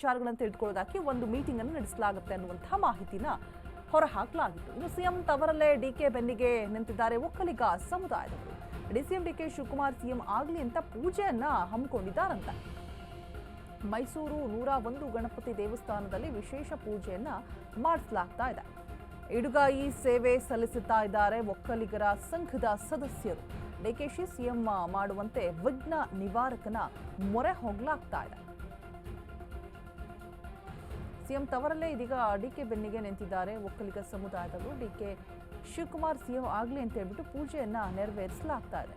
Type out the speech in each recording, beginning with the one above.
ವಿಚಾರಗಳನ್ನು ತಿಳಿದುಕೊಳ್ಳೋದಕ್ಕೆ ಒಂದು ಮೀಟಿಂಗ್ ಅನ್ನು ನಡೆಸಲಾಗುತ್ತೆ ಅನ್ನುವಂತಹ ಮಾಹಿತಿನ ಹೊರಹಾಕಲಾಗಿತ್ತು. ಇನ್ನು ಸಿಎಂ ತವರಲ್ಲೇ ಡಿ ಕೆ ಬೆನ್ನಿಗೆ ನಿಂತಿದ್ದಾರೆ ಒಕ್ಕಲಿಗ ಸಮುದಾಯದವರು. ಡಿ ಕೆ ಶಿವಕುಮಾರ್ ಸಿಎಂ ಆಗಲಿ ಅಂತ ಪೂಜೆಯನ್ನ ಹಮ್ಮಿಕೊಂಡಿದ್ದಾರಂತೆ. ಮೈಸೂರು ನೂರ ಒಂದು ಗಣಪತಿ ದೇವಸ್ಥಾನದಲ್ಲಿ ವಿಶೇಷ ಪೂಜೆಯನ್ನ ಮಾಡಿಸಲಾಗ್ತಾ ಇದೆ. ಇಡುಗಾಯಿ ಸೇವೆ ಸಲ್ಲಿಸುತ್ತಾ ಇದ್ದಾರೆ ಒಕ್ಕಲಿಗರ ಸಂಘದ ಸದಸ್ಯರು. ಡಿಕೆಶಿ ಸಿಎಂ ಮಾಡುವಂತೆ ವಿಘ್ನ ನಿವಾರಕನ ಮೊರೆ ಹೋಗ್ಲಾಗ್ತಾ ಇದೆ. ಸಿಎಂ ತವರಲ್ಲೇ ಇದೀಗ ಡಿಕೆ ಬೆನ್ನಿಗೆ ನಿಂತಿದ್ದಾರೆ. ಒಕ್ಕಲಿಗ ಸಮುದಾಯದವರು ಡಿ ಕೆ ಶಿವಕುಮಾರ್ ಸಿಎಂ ಆಗಲಿ ಅಂತ ಹೇಳ್ಬಿಟ್ಟು ಪೂಜೆಯನ್ನು ನೆರವೇರಿಸಲಾಗ್ತಾ ಇದೆ.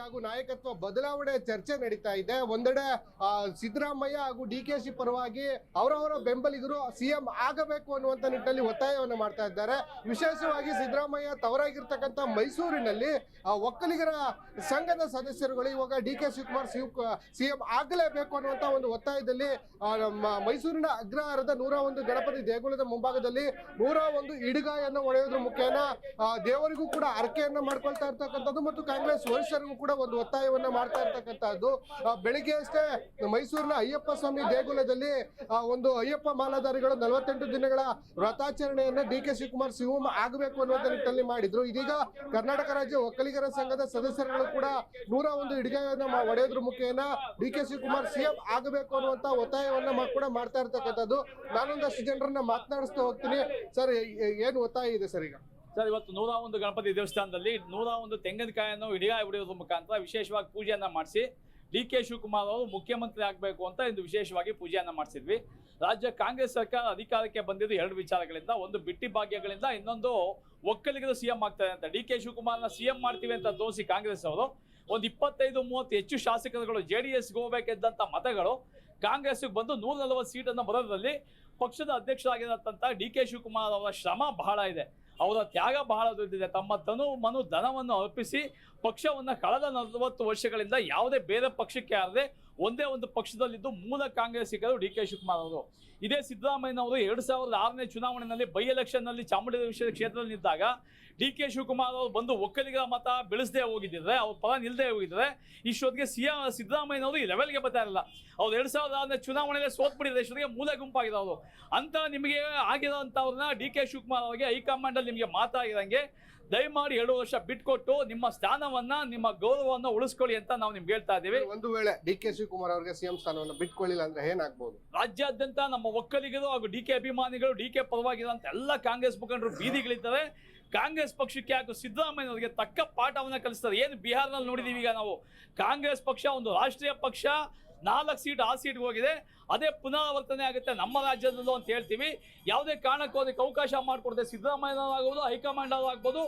ಹಾಗೂ ನಾಯಕತ್ವ ಬದಲಾವಣೆ ಚರ್ಚೆ ನಡೀತಾ ಇದೆ. ಒಂದೆಡೆ ಸಿದ್ದರಾಮಯ್ಯ ಹಾಗೂ ಡಿ ಕೆ ಶಿ ಪರವಾಗಿ ಅವರವರ ಬೆಂಬಲಿಗರು ಸಿಎಂ ಆಗಬೇಕು ಅನ್ನುವಂತ ನಿಟ್ಟಿನಲ್ಲಿ ಒತ್ತಾಯವನ್ನು ಮಾಡ್ತಾ ಇದ್ದಾರೆ. ವಿಶೇಷವಾಗಿ ಸಿದ್ದರಾಮಯ್ಯ ತವರಾಗಿರ್ತಕ್ಕಂಥ ಮೈಸೂರಿನಲ್ಲಿ ಒಕ್ಕಲಿಗರ ಸಂಘದ ಸದಸ್ಯರುಗಳು ಇವಾಗ ಡಿ ಕೆ ಶಿವಕುಮಾರ್ ಸಿಎಂ ಆಗಲೇಬೇಕು ಅನ್ನುವಂತ ಒಂದು ಒತ್ತಾಯದಲ್ಲಿ ಮೈಸೂರಿನ ಅಗ್ರಹಾರದ ನೂರ ಒಂದು ಗಣಪತಿ ದೇಗುಲದ ಮುಂಭಾಗದಲ್ಲಿ ನೂರ ಒಂದು ಇಡುಗಾಯನ್ನು ಒಡೆಯೋದ್ರ ಮುಖೇನ ದೇವರಿಗೂ ಕೂಡ ಅರ್ಕೆಯನ್ನು ಮಾಡ್ಕೊಳ್ತಾ ಇರ್ತಕ್ಕಂಥದ್ದು ಮತ್ತು ಕಾಂಗ್ರೆಸ್ ವರಿಷ್ಠರಿಗೂ ಕೂಡ ಒಂದು ಒತ್ತಾಯವನ್ನ ಮಾಡ್ತಾ ಇರ್ತಕ್ಕಂಥದ್ದು. ಬೆಳಿಗ್ಗೆ ಅಷ್ಟೇ ಮೈಸೂರಿನ ಅಯ್ಯಪ್ಪ ಸ್ವಾಮಿ ದೇಗುಲದಲ್ಲಿ ಒಂದು ಅಯ್ಯಪ್ಪ ಮಾಲಾಧಾರಿಗಳು ನಲವತ್ತೆಂಟು ದಿನಗಳ ವ್ರತಾಚರಣೆಯನ್ನ ಡಿ ಕೆ ಶಿವಕುಮಾರ್ ಸಿಎಂ ಆಗಬೇಕು ಅನ್ನುವಂತ ನಿಟ್ಟಿನಲ್ಲಿ ಮಾಡಿದ್ರು. ಇದೀಗ ಕರ್ನಾಟಕ ರಾಜ್ಯ ಒಕ್ಕಲಿಗರ ಸಂಘದ ಸದಸ್ಯರುಗಳು ಕೂಡ ನೂರ ಒಂದು ಇಡುಗೆಯನ್ನ ಒಡೆಯದ್ರ ಮುಖೇನ ಡಿ ಕೆ ಶಿವಕುಮಾರ್ ಸಿಎಂ ಆಗಬೇಕು ಅನ್ನುವಂತ ಒತ್ತಾಯವನ್ನ ಕೂಡ ಮಾಡ್ತಾ ಇರ್ತಕ್ಕಂಥದ್ದು. ನಾನೊಂದಷ್ಟು ಜನರನ್ನ ಮಾತನಾಡಿಸ್ತಾ ಹೋಗ್ತೀನಿ. ಸರ್ ಏನು ಒತ್ತಾಯ ಇದೆ ಸರ್ ಈಗ? ಸರ್, ಇವತ್ತು ನೂರ ಒಂದು ಗಣಪತಿ ದೇವಸ್ಥಾನದಲ್ಲಿ ನೂರ ಒಂದು ತೆಂಗಿನಕಾಯನ್ನು ಇಡಿಗಾಯಿ ಬಿಡಿಯೋದ್ರ ಮುಖಾಂತರ ವಿಶೇಷವಾಗಿ ಪೂಜೆಯನ್ನು ಮಾಡಿಸಿ ಡಿ ಕೆ ಶಿವಕುಮಾರ್ ಅವರು ಮುಖ್ಯಮಂತ್ರಿ ಆಗಬೇಕು ಅಂತ ಇಂದು ವಿಶೇಷವಾಗಿ ಪೂಜೆಯನ್ನು ಮಾಡಿಸಿದ್ವಿ. ರಾಜ್ಯ ಕಾಂಗ್ರೆಸ್ ಸರ್ಕಾರ ಅಧಿಕಾರಕ್ಕೆ ಬಂದಿದ್ದು ಎರಡು ವಿಚಾರಗಳಿಂದ, ಒಂದು ಬಿಟ್ಟಿ ಭಾಗ್ಯಗಳಿಂದ, ಇನ್ನೊಂದು ಒಕ್ಕಲಿಗರು ಸಿಎಂ ಆಗ್ತಾರೆ ಅಂತ. ಡಿ ಕೆ ಶಿವಕುಮಾರ್ನ ಸಿಎಂ ಮಾಡ್ತೀವಿ ಅಂತ ತೋರಿಸಿ ಕಾಂಗ್ರೆಸ್ ಅವರು. ಒಂದು ಇಪ್ಪತ್ತೈದು, ಮೂವತ್ತು ಹೆಚ್ಚು ಶಾಸಕರುಗಳು ಜೆ ಡಿ ಎಸ್ಗೆ ಹೋಗಬೇಕಿದ್ದಂಥ ಮತಗಳು ಕಾಂಗ್ರೆಸ್ಗೆ ಬಂದು ನೂರ ನಲವತ್ತು ಸೀಟನ್ನು ಬರೋದ್ರಲ್ಲಿ ಪಕ್ಷದ ಅಧ್ಯಕ್ಷರಾಗಿರತಕ್ಕಂಥ ಡಿ ಕೆ ಶಿವಕುಮಾರ್ ಅವರ ಶ್ರಮ ಬಹಳ ಇದೆ. ಅವರ ತ್ಯಾಗ ಬಹಳ ದೊಡ್ಡಿದೆ ತಮ್ಮ ತನು ಮನು ಧನವನ್ನು ಅರ್ಪಿಸಿ ಪಕ್ಷವನ್ನು ಕಳೆದ ನಲವತ್ತು ವರ್ಷಗಳಿಂದ ಯಾವುದೇ ಬೇರೆ ಪಕ್ಷಕ್ಕೆ ಆಗದೆ ಒಂದೇ ಒಂದು ಪಕ್ಷದಲ್ಲಿದ್ದು ಮೂಲ ಕಾಂಗ್ರೆಸ್ಸಿಗರು ಡಿ ಕೆ ಶಿವಕುಮಾರ್ ಅವರು. ಇದೇ ಸಿದ್ದರಾಮಯ್ಯನವರು ಎರಡು ಸಾವಿರದ ಆರನೇ ಚುನಾವಣೆಯಲ್ಲಿ ಬೈ ಎಲೆಕ್ಷನ್ನಲ್ಲಿ ಚಾಮುಂಡೇಶ್ವರಿ ಕ್ಷೇತ್ರದಲ್ಲಿ ನಿಂತಾಗ ಡಿ ಕೆ ಶಿವಕುಮಾರ್ ಅವರು ಬಂದು ಒಕ್ಕಲಿಗರ ಮತ ಬೆಳೆಸದೇ ಹೋಗಿದ್ದಿದ್ರೆ, ಅವ್ರ ಪರ ನಿಲ್ಲದೆ ಹೋಗಿದ್ರೆ ಇಷ್ಟೊತ್ತಿಗೆ ಸಿ ಎಂ ಸಿದ್ದರಾಮಯ್ಯನವರು ಈ ಲೆವೆಲ್ಗೆ ಬರ್ತಾ ಇರಲ್ಲ ಅವ್ರು ಎರಡು ಸಾವಿರದ ಆರನೇ ಚುನಾವಣೆಯಲ್ಲಿ ಸೋತ್ಬಿಟ್ಟಿದ್ದಾರೆ ಇಷ್ಟೊತ್ತಿಗೆ ಮೂಲೆ ಗುಂಪಾಗಿರೋರು ಅಂತ ನಿಮಗೆ ಆಗಿರೋಂಥವ್ರನ್ನ ಡಿ ಕೆ ಶಿವಕುಮಾರ್ ಅವರಿಗೆ ಹೈಕಮಾಂಡಲ್ಲಿ ನಿಮಗೆ ಮಾತಾಗಿರಂಗೆ ದಯಮಾಡಿ ಎರಡು ವರ್ಷ ಬಿಟ್ಕೊಟ್ಟು ನಿಮ್ಮ ಸ್ಥಾನವನ್ನ ನಿಮ್ಮ ಗೌರವವನ್ನ ಉಳಿಸ್ಕೊಳ್ಳಿ ಅಂತ ನಾವು ನಿಮ್ಗೆ ಹೇಳ್ತಾ ಇದ್ದೀವಿ. ಒಂದು ವೇಳೆ ಡಿ ಕೆ ಶಿವಕುಮಾರ್ ಅವರಿಗೆ ಸಿಎಂ ಸ್ಥಾನವನ್ನು ಬಿಟ್ಕೊಳ್ಳಿಲ್ಲ ಅಂದ್ರೆ ಏನಾಗ್ಬೋದು? ರಾಜ್ಯಾದ್ಯಂತ ನಮ್ಮ ಒಕ್ಕಲಿಗರು ಹಾಗೂ ಡಿ ಕೆ ಅಭಿಮಾನಿಗಳು ಡಿ ಕೆ ಪರವಾಗಿರುವಂತ ಎಲ್ಲ ಕಾಂಗ್ರೆಸ್ ಮುಖಂಡರು ಬೀದಿಗಳಿದ್ದಾರೆ. ಕಾಂಗ್ರೆಸ್ ಪಕ್ಷಕ್ಕೆ ಹಾಗೂ ಸಿದ್ದರಾಮಯ್ಯನವರಿಗೆ ತಕ್ಕ ಪಾಠವನ್ನ ಕಲಿಸ್ತಾರೆ. ಏನು ಬಿಹಾರ್ನಲ್ಲಿ ನೋಡಿದೀವಿ ಈಗ ನಾವು. ಕಾಂಗ್ರೆಸ್ ಪಕ್ಷ ಒಂದು ರಾಷ್ಟ್ರೀಯ ಪಕ್ಷ ನಾಲ್ಕು ಸೀಟ್ ಆ ಸೀಟ್ಗೆ ಹೋಗಿದೆ. ಅದೇ ಪುನರಾವರ್ತನೆ ಆಗುತ್ತೆ ನಮ್ಮ ರಾಜ್ಯದಲ್ಲೂ ಅಂತ ಹೇಳ್ತೀವಿ. ಯಾವುದೇ ಕಾರಣಕ್ಕೂ ಅದಕ್ಕೆ ಅವಕಾಶ ಮಾಡಿಕೊಡದೆ ಸಿದ್ದರಾಮಯ್ಯನವರಾಗ್ಬೋದು ಹೈಕಮಾಂಡ್ ಆಗ್ಬೋದು,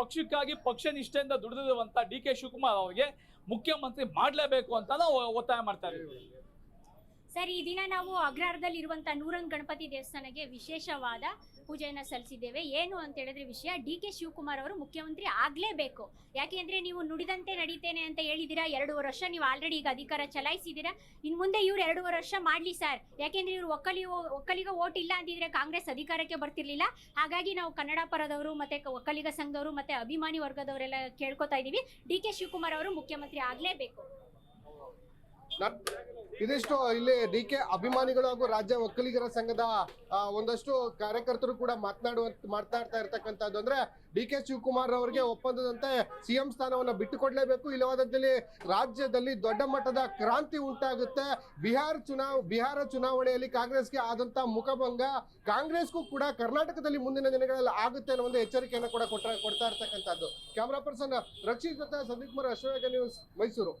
ಪಕ್ಷಕ್ಕಾಗಿ ಪಕ್ಷ ನಿಷ್ಠೆಯಿಂದ ದುಡಿದಿರುವಂಥ ಡಿ ಕೆ ಶಿವಕುಮಾರ್ ಅವರಿಗೆ ಮುಖ್ಯಮಂತ್ರಿ ಮಾಡಲೇಬೇಕು ಅಂತ ನಾವು ಒತ್ತಾಯ ಮಾಡ್ತಾ ಇದ್ದೀವಿ. ಸರ್, ಈ ದಿನ ನಾವು ಅಗ್ರಹಾರದಲ್ಲಿ ಇರುವಂತಹ ನೂರನ್ ಗಣಪತಿ ದೇವಸ್ಥಾನಕ್ಕೆ ವಿಶೇಷವಾದ ಪೂಜೆಯನ್ನ ಸಲ್ಲಿಸಿದ್ದೇವೆ. ಏನು ಅಂತ ಹೇಳಿದ್ರೆ ವಿಷಯ, ಡಿ ಕೆ ಶಿವಕುಮಾರ್ ಅವರು ಮುಖ್ಯಮಂತ್ರಿ ಆಗ್ಲೇಬೇಕು. ಯಾಕೆಂದ್ರೆ ನೀವು ನುಡಿದಂತೆ ನಡೀತೇನೆ ಅಂತ ಹೇಳಿದ್ದೀರಾ? ಎರಡೂವರೆ ವರ್ಷ ನೀವು ಆಲ್ರೆಡಿ ಈಗ ಅಧಿಕಾರ ಚಲಾಯಿಸಿದ್ದೀರಾ? ಇನ್ ಮುಂದೆ ಇವ್ರು ಎರಡೂವರೆ ವರ್ಷ ಮಾಡ್ಲಿ ಸರ್. ಯಾಕೆಂದ್ರೆ ಇವ್ರು ಒಕ್ಕಲಿ ಒಕ್ಕಲಿಗ ಓಟ್ ಇಲ್ಲ ಅಂತಿದ್ರೆ ಕಾಂಗ್ರೆಸ್ ಅಧಿಕಾರಕ್ಕೆ ಬರ್ತಿರ್ಲಿಲ್ಲ. ಹಾಗಾಗಿ ನಾವು ಕನ್ನಡ ಪರದವರು ಮತ್ತೆ ಒಕ್ಕಲಿಗ ಸಂಘದವರು ಮತ್ತೆ ಅಭಿಮಾನಿ ವರ್ಗದವರೆಲ್ಲ ಕೇಳ್ಕೊತಾ ಇದೀವಿ ಡಿ ಕೆ ಶಿವಕುಮಾರ್ ಅವರು ಮುಖ್ಯಮಂತ್ರಿ ಆಗ್ಲೇಬೇಕು. ಇದಿಷ್ಟು ಇಲ್ಲಿ ಡಿ ಕೆ ಅಭಿಮಾನಿಗಳು ಹಾಗೂ ರಾಜ್ಯ ಒಕ್ಕಲಿಗರ ಸಂಘದ ಒಂದಷ್ಟು ಕಾರ್ಯಕರ್ತರು ಕೂಡ ಮಾತನಾಡುವ ಮಾತನಾಡ್ತಾ ಇರ್ತಕ್ಕಂಥದ್ದು. ಅಂದ್ರೆ ಡಿ ಕೆ ಶಿವಕುಮಾರ್ ಅವರಿಗೆ ಒಪ್ಪಂದದಂತೆ ಸಿಎಂ ಸ್ಥಾನವನ್ನ ಬಿಟ್ಟುಕೊಡ್ಲೇಬೇಕು. ಇಲ್ಲವಾದಲ್ಲಿ ರಾಜ್ಯದಲ್ಲಿ ದೊಡ್ಡ ಮಟ್ಟದ ಕ್ರಾಂತಿ ಉಂಟಾಗುತ್ತೆ. ಬಿಹಾರ ಚುನಾವ್, ಬಿಹಾರ ಚುನಾವಣೆಯಲ್ಲಿ ಕಾಂಗ್ರೆಸ್ಗೆ ಆದಂತ ಮುಖಭಂಗ ಕಾಂಗ್ರೆಸ್ಗೂ ಕೂಡ ಕರ್ನಾಟಕದಲ್ಲಿ ಮುಂದಿನ ದಿನಗಳಲ್ಲಿ ಆಗುತ್ತೆ ಅನ್ನೋ ಒಂದು ಎಚ್ಚರಿಕೆಯನ್ನು ಕೂಡ ಕೊಟ್ಟ ಕೊಡ್ತಾ ಇರ್ತಕ್ಕಂಥದ್ದು. Camera person Rakshit Sandeep Kumar Ashwavega news Mysuru.